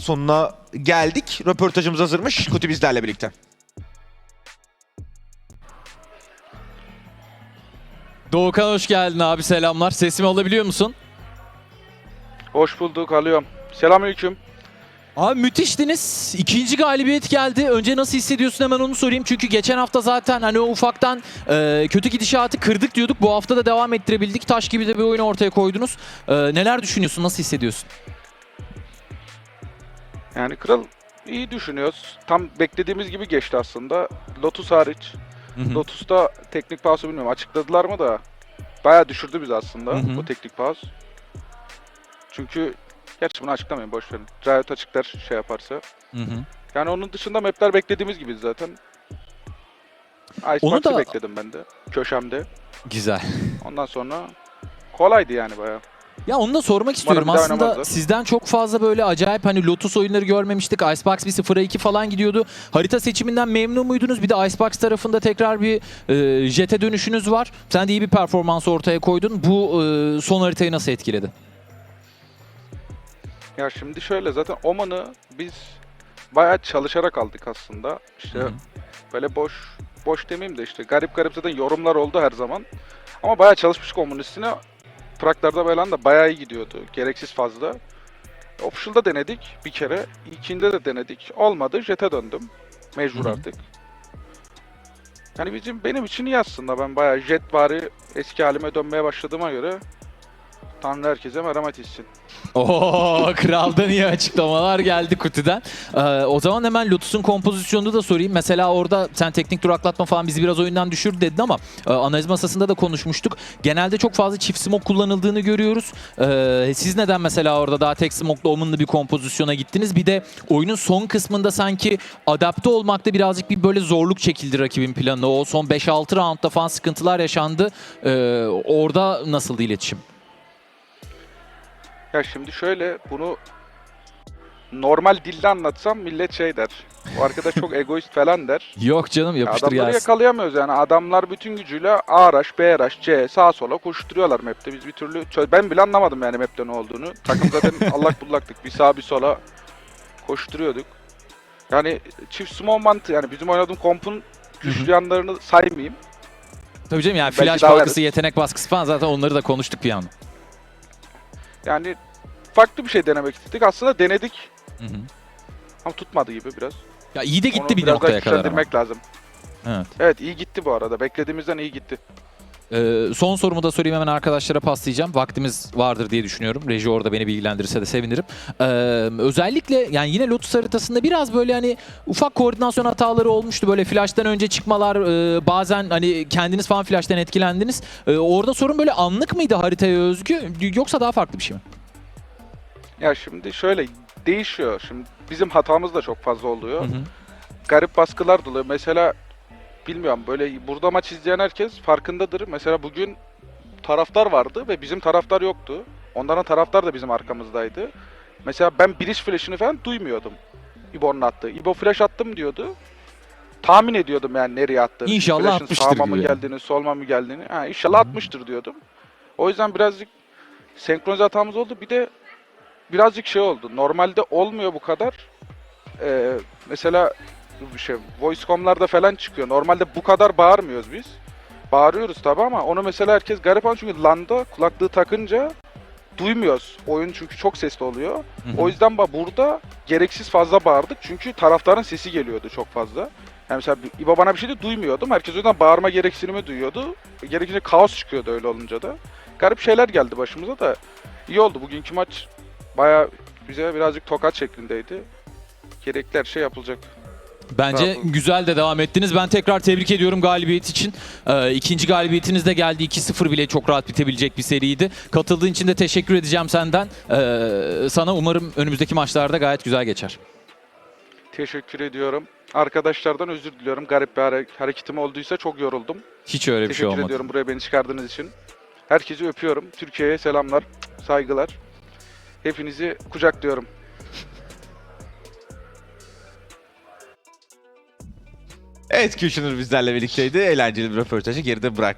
sonuna geldik. Röportajımız hazırmış. Kuti bizlerle birlikte. Doğukan hoş geldin abi selamlar. Sesimi alabiliyor musun? Hoş bulduk, alıyorum. Selamünaleyküm. Abi müthiştiniz. İkinci galibiyet geldi. Önce nasıl hissediyorsun hemen onu sorayım. Çünkü geçen hafta zaten hani o ufaktan e, kötü gidişatı kırdık diyorduk. Bu hafta da devam ettirebildik. Taş gibi de bir oyun ortaya koydunuz. E, neler düşünüyorsun? Nasıl hissediyorsun? Yani kral iyi düşünüyoruz. Tam beklediğimiz gibi geçti aslında. Lotus hariç. Hı hı. Lotus'ta teknik pausu bilmiyorum açıkladılar mı da bayağı düşürdü bizi aslında Hı hı. bu teknik paus. Çünkü gerçi bunu açıklamayın boş verin. Riot açıklar şey yaparsa. Hı hı. Yani onun dışında mapler beklediğimiz gibi zaten. Onu Icebox'ı da- bekledim ben de. Köşemde. Güzel. Ondan sonra kolaydı yani bayağı. Ya onu da sormak istiyorum. daha Aslında sizden çok fazla böyle acayip hani Lotus oyunları görmemiştik. Icebox bir 0'a 2 falan gidiyordu. Harita seçiminden memnun muydunuz? Bir de Icebox tarafında tekrar bir e, jete dönüşünüz var. Sen de iyi bir performans ortaya koydun. Bu e, son haritayı nasıl etkiledi? Ya şimdi şöyle zaten Oman'ı biz bayağı çalışarak aldık aslında. İşte Hı hı. böyle boş boş demeyeyim de işte garip garip zaten yorumlar oldu her zaman. Ama bayağı çalışmıştık Oman üstüne. Praklarda falan da bayağı iyi gidiyordu. Gereksiz fazla. Official'da denedik bir kere. İlkinde de denedik. Olmadı. Jet'e döndüm. Mecbur Hı hı. artık. Yani bizim benim için iyi aslında. Ben bayağı jet bari eski halime dönmeye başladığıma göre Tanrı herkese merhamet etsin. Oo, kraldan iyi açıklamalar geldi kutudan. Ee, o zaman hemen Lotus'un kompozisyonunu da sorayım. Mesela orada sen teknik duraklatma falan bizi biraz oyundan düşürdü dedin ama e, analiz masasında da konuşmuştuk. Genelde çok fazla çift smoke kullanıldığını görüyoruz. Ee, siz neden mesela orada daha tek smoke'la omunlu bir kompozisyona gittiniz? Bir de oyunun son kısmında sanki adapte olmakta birazcık bir böyle zorluk çekildi rakibin planına. O son 5-6 roundda falan sıkıntılar yaşandı. Ee, orada nasıldı iletişim? Ya şimdi şöyle bunu normal dille anlatsam millet şey der. Bu arkadaş çok egoist falan der. Yok canım Ya yapıştır adamları gelsin. yakalayamıyoruz yani. Adamlar bütün gücüyle A rush, B rush, C sağa sola koşturuyorlar map'te. Biz bir türlü ben bile anlamadım yani map'te ne olduğunu. Takım zaten allak bullaktık. Bir sağa bir sola koşturuyorduk. Yani çift small mantığı yani bizim oynadığım kompun güçlü yanlarını saymayayım. Tabii canım yani Belki flash baskısı, veririz. yetenek baskısı falan zaten onları da konuştuk bir an. Yani farklı bir şey denemek istedik. Aslında denedik Hı hı. ama tutmadı gibi biraz. Ya iyi de gitti Onu bir biraz daha noktaya kadar ama. güçlendirmek lazım. Evet. Evet iyi gitti bu arada. Beklediğimizden iyi gitti. Ee, son sorumu da sorayım hemen arkadaşlara paslayacağım. Vaktimiz vardır diye düşünüyorum. Reji orada beni bilgilendirirse de sevinirim. Ee, özellikle yani yine Lotus haritasında biraz böyle hani ufak koordinasyon hataları olmuştu. Böyle flash'tan önce çıkmalar e, bazen hani kendiniz falan flash'tan etkilendiniz. Ee, orada sorun böyle anlık mıydı haritaya özgü yoksa daha farklı bir şey mi? Ya şimdi şöyle değişiyor. Şimdi bizim hatamız da çok fazla oluyor. Hı hı. Garip baskılar da oluyor. Mesela bilmiyorum böyle burada maç izleyen herkes farkındadır. Mesela bugün taraftar vardı ve bizim taraftar yoktu. Onların taraftar da bizim arkamızdaydı. Mesela ben biriş flash'ını falan duymuyordum. İbo'nun attığı. İbo flash attım diyordu. Tahmin ediyordum yani nereye attığını. İnşallah Flash'ın atmıştır sağıma mı geldiğini, solma mı geldiğini. Ha, inşallah atmıştır diyordum. O yüzden birazcık senkronize hatamız oldu. Bir de birazcık şey oldu. Normalde olmuyor bu kadar. Ee, mesela şey voice.com'larda falan çıkıyor. Normalde bu kadar bağırmıyoruz biz. Bağırıyoruz tabi ama onu mesela herkes garip an çünkü LAN'da kulaklığı takınca duymuyoruz. Oyun çünkü çok sesli oluyor. Hı hı. O yüzden burada gereksiz fazla bağırdık çünkü taraftarın sesi geliyordu çok fazla. Yani mesela İbo bana bir şey de duymuyordum. Herkes o yüzden bağırma gereksinimi duyuyordu. Gerekince kaos çıkıyordu öyle olunca da. Garip şeyler geldi başımıza da. İyi oldu. Bugünkü maç baya bize birazcık tokat şeklindeydi. Gerekli her şey yapılacak. Bence olun. güzel de devam ettiniz. Ben tekrar tebrik ediyorum galibiyet için. Ee, ikinci galibiyetiniz de geldi. 2-0 bile çok rahat bitebilecek bir seriydi. Katıldığın için de teşekkür edeceğim senden. Ee, sana umarım önümüzdeki maçlarda gayet güzel geçer. Teşekkür ediyorum. Arkadaşlardan özür diliyorum. Garip bir hare- hareketim olduysa çok yoruldum. Hiç öyle bir şey Teşekkür olmadı. ediyorum buraya beni çıkardığınız için. Herkesi öpüyorum. Türkiye'ye selamlar, saygılar. Hepinizi kucaklıyorum. Evet Kushner bizlerle birlikteydi. Eğlenceli bir röportajı geride bırak.